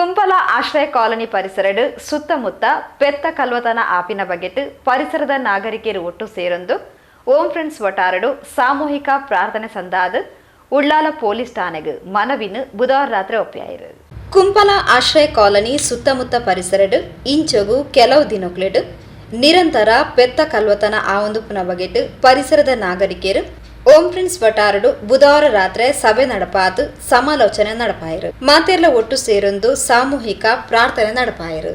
ಕುಂಪಲ ಆಶ್ರಯ ಕಾಲನಿ ಪರಿಸರಡು ಸುತ್ತಮುತ್ತ ಪೆತ್ತ ಕಲ್ವತನ ಆಪಿನ ಬಗೆಟ್ ಪರಿಸರದ ನಾಗರಿಕರು ಒಟ್ಟು ಸೇರೊಂದು. ಓಂ ಫ್ರೆಂಡ್ಸ್ ಒಟಾರಡು ಸಾಮೂಹಿಕ ಪ್ರಾರ್ಥನೆ ಸಂದಾದ ಉಳ್ಳಾಲ ಪೊಲೀಸ್ ಠಾಣೆಗೆ ಮನವಿನ ಬುಧವಾರ ರಾತ್ರಿ ಒಪ್ಪಿಯಾಯಿರು ಕುಂಪಲ ಆಶ್ರಯ ಕಾಲನಿ, ಸುತ್ತಮುತ್ತ ಪರಿಸರಡು ಇಂಚಗು ಕೆಲವು ದಿನಕ್ಲೆಡು ನಿರಂತರ ಪೆತ್ತ ಕಲ್ವತನ ಆವೊಂದುಪುನ ಬಗೆಟ್ ಪರಿಸರದ ನಾಗರಿಕರು ಓಂ ಪ್ರಿನ್ಸ್ ವಟಾರಡು ಬುಧವಾರ ರಾತ್ರಿ ಸಭೆ ನಡಪಾತು, ಸಮಾಲೋಚನೆ ನಡಪಾಯಿರು. ಮಾತೆಲ್ಲ ಒಟ್ಟು ಸೇರೊಂದು ಸಾಮೂಹಿಕ ಪ್ರಾರ್ಥನೆ ನಡಪಾಯಿರು.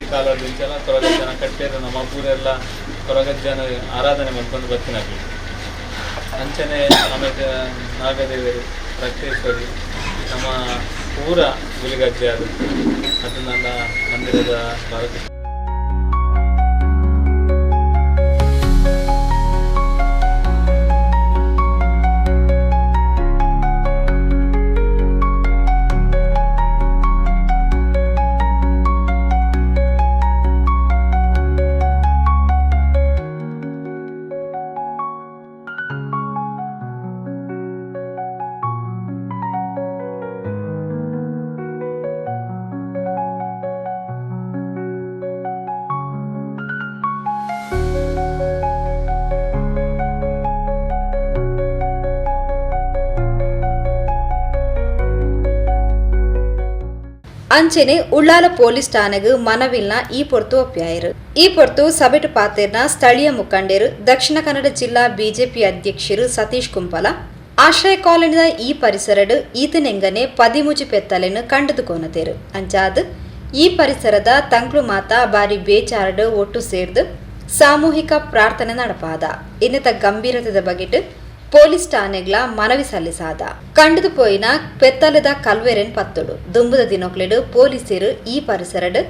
ಜನ ಕಟ್ಟೆರು, ನಮ್ಮ ಪೂರೆಲ್ಲ ಕೊರಗಜ್ಜನ ಆರಾಧನೆ ಮಾಡ್ಕೊಂಡು ಬರ್ತೀನಿ ಅಂಚನೆ ಆಮೇಲೆ ನಾಗದೇವರು, ರಕ್ತೇಶ್ವರಿ, ನಮ್ಮ ಊರ ಗುಲಿಗಜ್ಜೆ ಅದು. ಅದು ನನ್ನ ಮಂದಿರದ ಭಾರತ ಅಂಚೆನೆ ಉಳ್ಳಾಲ ಪೊಲೀಸ್ ಠಾಣೆಗೆ ಮನವಿಲ್ನ ಈ ಪೊರ್ತು ಒಪ್ಪಾಯರು ಈ ಪೊರ್ತು ಸಭೆಟು ಪಾತೆರ್ನ ಸ್ಥಳೀಯ ಮುಖಂಡರು, ದಕ್ಷಿಣ ಕನ್ನಡ ಜಿಲ್ಲಾ ಬಿಜೆಪಿ ಅಧ್ಯಕ್ಷರು ಸತೀಶ್ ಕುಂಪಲ, ಆಶ್ರಯ ಕಾಲನಿದ ಈ ಪರಿಸರಡು ಈತನೆಂಗನೆ ಪದಿಮುಜಿ ಪೆತ್ತಲೆನು ಕಂಡದು ಕೊನತೇರು ಅಂಚಾದ್ ಈ ಪರಿಸರದ ತಂಕ್ಳು ಮಾತ ಬಾರಿ ಬೇಚಾರಡು ಒಟ್ಟು ಸೇರ್ದು ಸಾಮೂಹಿಕ ಪ್ರಾರ್ಥನೆ ನಡಪಾದ. ಇನ್ನಿತ ಗಂಭೀರತೆದ ಬಗೆಟ್ ಪೊಲೀಸ್ ಠಾಣೆಗ್ಲ ಮನವಿ ಸಲ್ಲಿಸಾದ. ಕಂಡದು ಪೋಯಿನ ಪೆತ್ತಲದ ಕಲ್ವೆರೆನ್ ಪತ್ತುಡು. ದುಂಬುದ దినొక్లెడు ಪೊಲೀಸರು ಈ పరిసరడు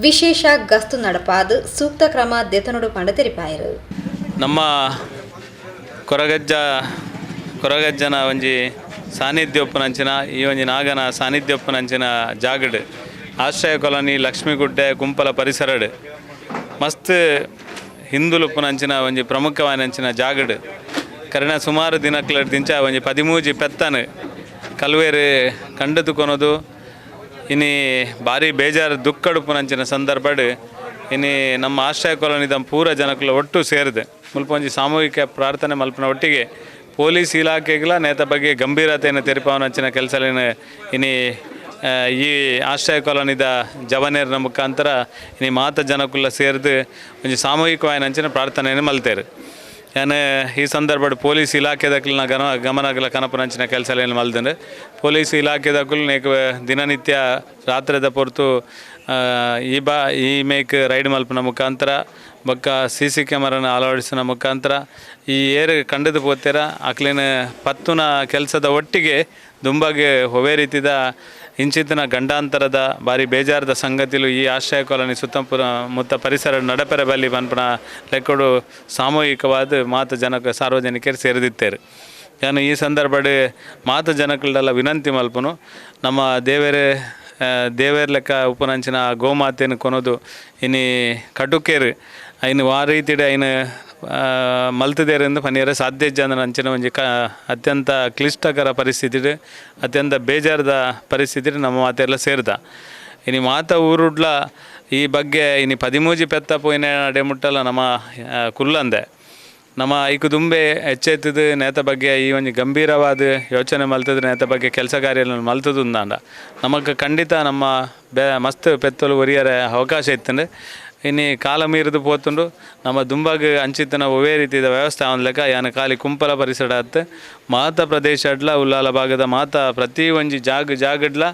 ವಿಶೇಷ ಗಸ್ತು ನಡಪಾದು ಸೂಕ್ತ ಕ್ರಮ ದೆತನುಡು ಪಂಡ ತೆರಿಪಾಯರು. ನಮ್ಮ ಕೊರಗಜ್ಜ, ಕೊರಗಜ್ಜನ ಒಂಜಿ ಸಾನ್ನಿಧ್ಯ ಒಪ್ಪುನಂಚಿನ ಈ ಒಂಜಿ ನಾಗನ ಸಾನ್ನಿಧ್ಯ ಒಪ್ಪುನಂಚಿನ ಜಾಗಡ್. ಆಶ್ರಯ ಕಾಲೋನಿ, ಲಕ್ಷ್ಮೀಗುಡ್ಡೆ ಗುಂಪಲ ಪರಿಸರಡ್. ಮಸ್ತ್ ಹಿಂದುಲುಪ್ಪುನಂಚಿನ ಒಂಜಿ ಪ್ರಮುಖವಾದಂಚಿನ ಜಾಗಡ್. ಕರ್ಣ ಸುಮಾರು ದಿನಕ್ಲಡ್ ದಿಂಚ ಒಂಜಿ ಪದಿಮೂಜಿ ಪೆತ್ತನ್. ಕಲ್ವೇರು ಕಂಡದು ಕೊನೋದು ಇನಿ ಭಾರಿ ಬೇಜಾರು ದುಃಖಡುಪುನಂಚಿನ ಸಂದರ್ಭಡ್. ಇನಿ ನಮ್ಮ ಆಶ್ರಯ ಕಾಲೋನಿದ ಪೂರ ಜನಕ್ಕಲ ಒಟ್ಟು ಸೇರಿದೆ. ಮುಲ್ಪ ಒಂಜಿ ಸಾಮೂಹಿಕ ಪ್ರಾರ್ಥನೆ ಮಲ್ಪನ ಒಟ್ಟಿಗೆ ಪೊಲೀಸ್ ಇಲಾಖೆಗಳ ನೇತ ಬಗ್ಗೆ ಗಂಭೀರತೆಯನ್ನು ತೆರಿಪವನಂಚಿನ ಕೆಲಸಲಿನ ಇನಿ ಈ ಆಶ್ರಯ ಕೊಲನಿದ ಜವನೇರ್ನ ಮುಖಾಂತರ ಇನಿ ಮಾತ ಜನಕ್ಕುಲ್ಲ ಸೇರಿದು, ಒಂಜಿ ಸಾಮೂಹಿಕವಾಯಿನಂಚಿನ ಪ್ರಾರ್ಥನೆಯನ್ನು ಮಲ್ತೇರು. ನಾನು ಈ ಸಂದರ್ಭ ಪೊಲೀಸ್ ಇಲಾಖೆದಕ್ಲ ಗನ ಗಮನಗಳ ಕನಪನಂಚಿನ ಕೆಲಸ ಏನು ಮಲ್ದಂಡು ಪೊಲೀಸ್ ಇಲಾಖೆದಕ್ಕೂ ದಿನನಿತ್ಯ ರಾತ್ರಿದ ಪೊರ್ತು ಈ ಬಾ, ಈ ಮೇಕ್ ರೈಡ್ ಮಲ್ಪನ ಮುಖಾಂತರ, ಬೊಕ್ಕ ಸಿ ಸಿ ಕ್ಯಾಮರಾನ ಅಳವಡಿಸಿನ ಮುಖಾಂತರ, ಈ ಏರ್ ಕಂಡದು ಪೋತೀರ ಅಕ್ಲಿನ ಪತ್ತುನ ಕೆಲಸದ ಒಟ್ಟಿಗೆ ದುಂಬಾಗೆ ಹೊವೆ ರೀತಿದ ಇಂಚಿತ್ತಿನ ಗಂಡಾಂತರದ ಬಾರಿ ಬೇಜಾರದ ಸಂಗತಿಲು ಈ ಆಶ್ರಯ ಕಾಲೋನಿ ಸುತ್ತಮುತ್ತ ಮುತ್ತ ಪರಿಸರ ನಡಪೆರ ಬಲ್ಲಿ ಬನ್ಪಣ ಲೆಕ್ಕಡು ಸಾಮೂಹಿಕವಾದ ಮಾತು ಜನಕ ಸಾರ್ವಜನಿಕರು ಸೇರಿದಿತ್ತೇರು. ನಾನು ಈ ಸಂದರ್ಭದಲ್ಲಿ ಮಾತು ಜನಕಳೆಲ್ಲ ವಿನಂತಿ ಮಲ್ಪನು, ನಮ್ಮ ದೇವರೇ ಆ, ದೇವೇರ್ ಲೆಕ್ಕ ಉಪನಂಚಿನ ಗೋಮಾತೆಯನ್ನು ಕೊನೋದು ಇನಿ ಕಟುಕೇರು. ಐನು ಆ ರೀತಿಡೆ ಐನು ಮಲ್ತದೇರಿಂದ ಪನಿಯರ ಸಾಧ್ಯ ಜನ ಅಂಚಿನ ಒಂಜಿ ಕ ಅತ್ಯಂತ ಕ್ಲಿಷ್ಟಕರ ಪರಿಸ್ಥಿತಿ ಅತ್ಯಂತ ಬೇಜಾರದ ಪರಿಸ್ಥಿತಿ ನಮ್ಮ ಮಾತೆಲ್ಲ ಸೇರಿದ. ಇನಿ ಮಾತ ಊರುಡ್ಲ ಈ ಬಗ್ಗೆ ಇನಿ ಪದಿಮೂಜಿ ಪೆತ್ತ ಪೋಯಿನ ನಡೆಮುಟ್ಟಲ್ಲ ನಮ್ಮ ಕುಲ್ಲಂದೆ. ನಮ್ಮ ಐಕು ದುಂಬೆ ಎಚ್ಚೆತ್ತದು ನೇತ ಬಗ್ಗೆ, ಈ ಒಂದು ಗಂಭೀರವಾದ ಯೋಚನೆ ಮಲ್ತದ ನೇತ ಬಗ್ಗೆ, ಕೆಲಸ ಕಾರ್ಯಗಳನ್ನು ಮಲ್ತದು ಅಂದ ನಮಗೆ ಖಂಡಿತ ನಮ್ಮ ಬೆ, ಮಸ್ತ್ ಪೆತ್ತಲು ಒರಿಯರ ಅವಕಾಶ ಇತ್ತಂದ್ರೆ ಇನ್ನು ಕಾಲ ಮೀರಿದು ಪೋತುಂಡು, ನಮ್ಮ ದುಂಬಾಗ ಅಂಚಿತ್ತಿನ ಒವೇ ರೀತಿಯ ವ್ಯವಸ್ಥೆ ಲೆಕ್ಕ ಯಾನ ಖಾಲಿ ಕುಂಪಲ ಪರಿಸರ ಅತ್ತೆ. ಮಾತ ಪ್ರದೇಶ ಅಡ್ಲ, ಉಲ್ಲಾಲ ಭಾಗದ ಮಾತ ಪ್ರತಿ ಒಂಜಿ ಜಾಗ ಜಾಗಡ್ಲ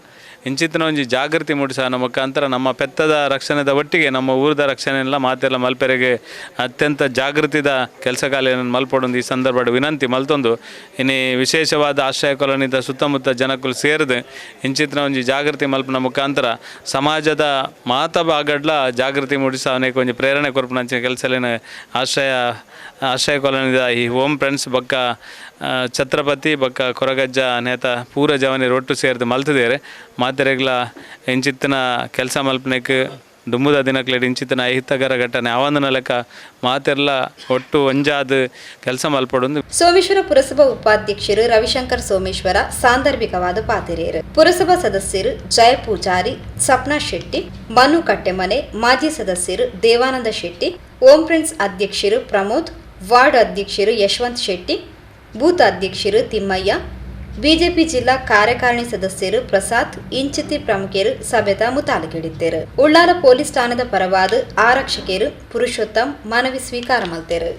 ಇಂಚಿತ್ತಿನ ಒಂಜಿ ಜಾಗೃತಿ ಮೂಡಿಸನ ಮುಖಾಂತರ ನಮ್ಮ ಪೆತ್ತದ ರಕ್ಷಣೆದ ಒಟ್ಟಿಗೆ ನಮ್ಮ ಊರದ ರಕ್ಷಣೆ ಎಲ್ಲ ಮಾತೆಲ್ಲ ಮಲ್ಪೆರೆಗೆ ಅತ್ಯಂತ ಜಾಗೃತಿದ ಕೆಲಸ ಕಾರ್ಯಗಳನ್ನು ಮಲ್ಪಡೊಂದು ಈ ಸಂದರ್ಭ ವಿನಂತಿ ಮಲ್ತೊಂದು. ಇನ್ನು ವಿಶೇಷವಾದ ಆಶ್ರಯ ಕಾಲೋನಿದ ಸುತ್ತಮುತ್ತ ಜನಕ್ಕೂ ಸೇರಿದೆ ಇಂಚಿತ್ತಿನ ಒಂಜಿ ಜಾಗೃತಿ ಮಲ್ಪನ ಮುಖಾಂತರ ಸಮಾಜದ ಮಾತ ಬಾಗಡ್ಲ ಜಾಗೃತಿ ಮೂಡಿಸ ಅನೇಕ ಒಂಜಿ ಪ್ರೇರಣೆ ಕೊರ್ಪುನಂಚಿನ ಕೆಲಸ ಆಶ್ರಯ ಆಶ್ರಯ ಕಾಲೋನಿದ ಈ ಓಂ ಫ್ರೆಂಡ್ಸ್ ಬಕ್ಕ ಛತ್ರಪತಿ ಬಕ್ಕ ಕೊರಗಜ್ಜ ನೇತ ಪೂರ ಜವನಿ ರೊಟ್ಟು ಸೇರಿದು ಮಲ್ತದೇರೆ ಮಾತೆರೆಗ್ಲ ಇಂಚಿತ್ತಿನ ಕೆಲಸ ಮಲ್ಪನೆಕ್ ದುಂಬುದ ದಿನಕ್ಲೆಡ್ ಇಂಚಿತ್ತಿನ ಅಹಿತಕರ ಘಟನೆ. ಅವಂದನ ಲೆಕ್ಕ ಮಾತೆಲ್ಲ ಒಟ್ಟು ಒಂಜಾದ್ ಕೆಲಸ ಮಲ್ಪಡೊಂದು. ಸೋಮೇಶ್ವರ ಪುರಸಭಾ ಉಪಾಧ್ಯಕ್ಷರು ರವಿಶಂಕರ್ ಸೋಮೇಶ್ವರ, ಸಾಂದರ್ಭಿಕವಾದ ಪಾತಿರೇರು ಪುರಸಭಾ ಸದಸ್ಯರು ಜಯ ಪೂಜಾರಿ, ಸಪ್ನಾ ಶೆಟ್ಟಿ, ಮನು ಕಟ್ಟೆಮನೆ, ಮಾಜಿ ಸದಸ್ಯರು ದೇವಾನಂದ ಶೆಟ್ಟಿ, ಓಂ ಪ್ರಿನ್ಸ್ ಅಧ್ಯಕ್ಷರು ಪ್ರಮೋದ್, ವಾರ್ಡ್ ಅಧ್ಯಕ್ಷರು ಯಶವಂತ್ ಶೆಟ್ಟಿ, ಬೂತ್ ಅಧ್ಯಕ್ಷರು ತಿಮ್ಮಯ್ಯ ಬಿಜೆಪಿ ಜಿಲ್ಲಾ ಕಾರ್ಯಕಾರಿಣಿ ಸದಸ್ಯರು ಪ್ರಸಾದ್, ಇಂಚಿತಿ ಪ್ರಮುಖರು ಸಭೆದ ಮುತಾಲಿಗಿಡಿದ್ದರು ಉಳ್ಳಾಲ ಪೊಲೀಸ್ ಠಾಣದ ಪರವಾದ ಆರಕ್ಷಕರು ಪುರುಷೋತ್ತಮ್ ಮನವಿ ಸ್ವೀಕಾರ ಮಲ್ತೇರು